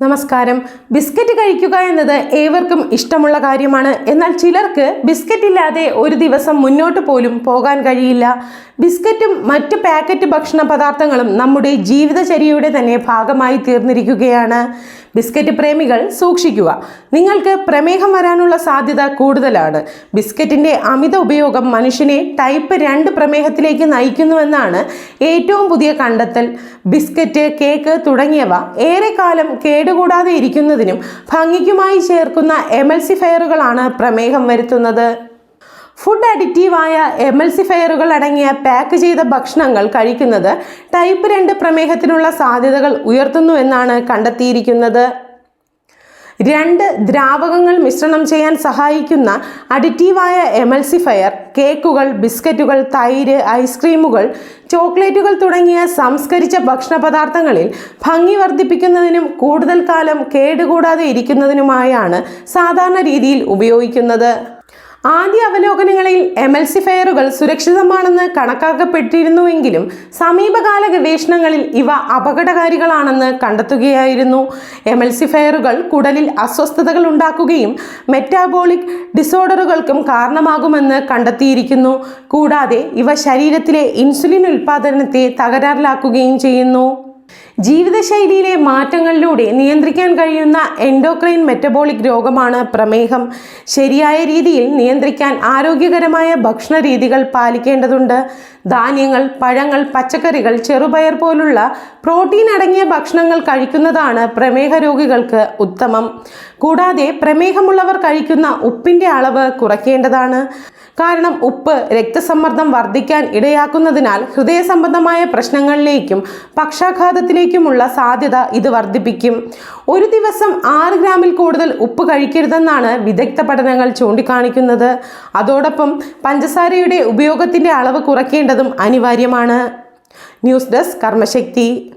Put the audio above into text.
നമസ്കാരം. ബിസ്ക്കറ്റ് കഴിക്കുക എന്നത് ഏവർക്കും ഇഷ്ടമുള്ള കാര്യമാണ്. എന്നാൽ ചിലർക്ക് ബിസ്ക്കറ്റ് ഇല്ലാതെ ഒരു ദിവസം മുന്നോട്ട് പോലും പോകാൻ കഴിയില്ല. ബിസ്ക്കറ്റും മറ്റ് പാക്കറ്റ് ഭക്ഷണ പദാർത്ഥങ്ങളും നമ്മുടെ ജീവിതചര്യയുടെ തന്നെ ഭാഗമായി തീർന്നിരിക്കുകയാണ്. ബിസ്ക്കറ്റ് പ്രേമികൾ സൂക്ഷിക്കുക. നിങ്ങൾക്ക് പ്രമേഹം വരാനുള്ള സാധ്യത കൂടുതലാണ്. ബിസ്ക്കറ്റിന്റെ അമിത ഉപയോഗം മനുഷ്യനെ ടൈപ്പ് രണ്ട് പ്രമേഹത്തിലേക്ക് നയിക്കുന്നുവെന്നാണ് ഏറ്റവും പുതിയ കണ്ടെത്തൽ. ബിസ്ക്കറ്റ് കേക്ക് തുടങ്ങിയവ ഏറെക്കാലം കേടുകൂടാതെ ഇരിക്കുന്നതിനും ഭംഗിക്കുമായി ചേർക്കുന്ന എമൽസിഫയറുകളാണ് പ്രമേഹം വരുത്തുന്നത്. ഫുഡ് അഡിക്റ്റീവായ എമൽസിഫയറുകൾ അടങ്ങിയ പാക്ക് ചെയ്ത ഭക്ഷണങ്ങൾ കഴിക്കുന്നത് ടൈപ്പ് രണ്ട് പ്രമേഹത്തിനുള്ള സാധ്യതകൾ ഉയർത്തുന്നുവെന്നാണ് കണ്ടെത്തിയിരിക്കുന്നത്. രണ്ട് ദ്രാവകങ്ങൾ മിശ്രണം ചെയ്യാൻ സഹായിക്കുന്ന അഡിറ്റീവായ എമൽസിഫയർ കേക്കുകൾ ബിസ്ക്കറ്റുകൾ തൈര് ഐസ്ക്രീമുകൾ ചോക്ലേറ്റുകൾ തുടങ്ങിയ സംസ്കരിച്ച ഭക്ഷണ പദാർത്ഥങ്ങളിൽ ഭംഗി വർദ്ധിപ്പിക്കുന്നതിനും കൂടുതൽ കാലം കേടുകൂടാതെ ഇരിക്കുന്നതിനുമായാണ് സാധാരണ രീതിയിൽ ഉപയോഗിക്കുന്നത്. ആദ്യ അവലോകനങ്ങളിൽ എമൽസിഫയറുകൾ സുരക്ഷിതമാണെന്ന് കണക്കാക്കപ്പെട്ടിരുന്നുവെങ്കിലും സമീപകാല ഗവേഷണങ്ങളിൽ ഇവ അപകടകാരികളാണെന്ന് കണ്ടെത്തുകയായിരുന്നു. എമൽസിഫയറുകൾ കുടലിൽ അസ്വസ്ഥതകൾ ഉണ്ടാക്കുകയും മെറ്റാബോളിക് ഡിസോർഡറുകൾക്കും കാരണമാകുമെന്ന് കണ്ടെത്തിയിരിക്കുന്നു. കൂടാതെ ഇവ ശരീരത്തിലെ ഇൻസുലിൻ ഉൽപ്പാദനത്തെ തകരാറിലാക്കുകയും ചെയ്യുന്നു. ജീവിതശൈലിയിലെ മാറ്റങ്ങളിലൂടെ നിയന്ത്രിക്കാൻ കഴിയുന്ന എൻഡോക്രൈൻ മെറ്റബോളിക് രോഗമാണ് പ്രമേഹം. ശരിയായ രീതിയിൽ നിയന്ത്രിക്കാൻ ആരോഗ്യകരമായ ഭക്ഷണ രീതികൾ പാലിക്കേണ്ടതുണ്ട്. ധാന്യങ്ങൾ പഴങ്ങൾ പച്ചക്കറികൾ ചെറുപയർ പോലുള്ള പ്രോട്ടീൻ അടങ്ങിയ ഭക്ഷണങ്ങൾ കഴിക്കുന്നതാണ് പ്രമേഹ രോഗികൾക്ക് ഉത്തമം. കൂടാതെ പ്രമേഹമുള്ളവർ കഴിക്കുന്ന ഉപ്പിന്റെ അളവ് കുറയ്ക്കേണ്ടതാണ്. കാരണം ഉപ്പ് രക്തസമ്മർദ്ദം വർദ്ധിക്കാൻ ഇടയാക്കുന്നതിനാൽ ഹൃദയ സംബന്ധമായ പ്രശ്നങ്ങളിലേക്കും പക്ഷാഘാതത്തിലേക്കുമുള്ള സാധ്യത ഇത് വർദ്ധിപ്പിക്കും. ഒരു ദിവസം ആറ് ഗ്രാമിൽ കൂടുതൽ ഉപ്പ് കഴിക്കരുതെന്നാണ് വിദഗ്ധ പഠനങ്ങൾ ചൂണ്ടിക്കാണിക്കുന്നത്. അതോടൊപ്പം പഞ്ചസാരയുടെ ഉപയോഗത്തിന്റെ അളവ് കുറയ്ക്കേണ്ടതും അനിവാര്യമാണ്. News desk Karmashakthi.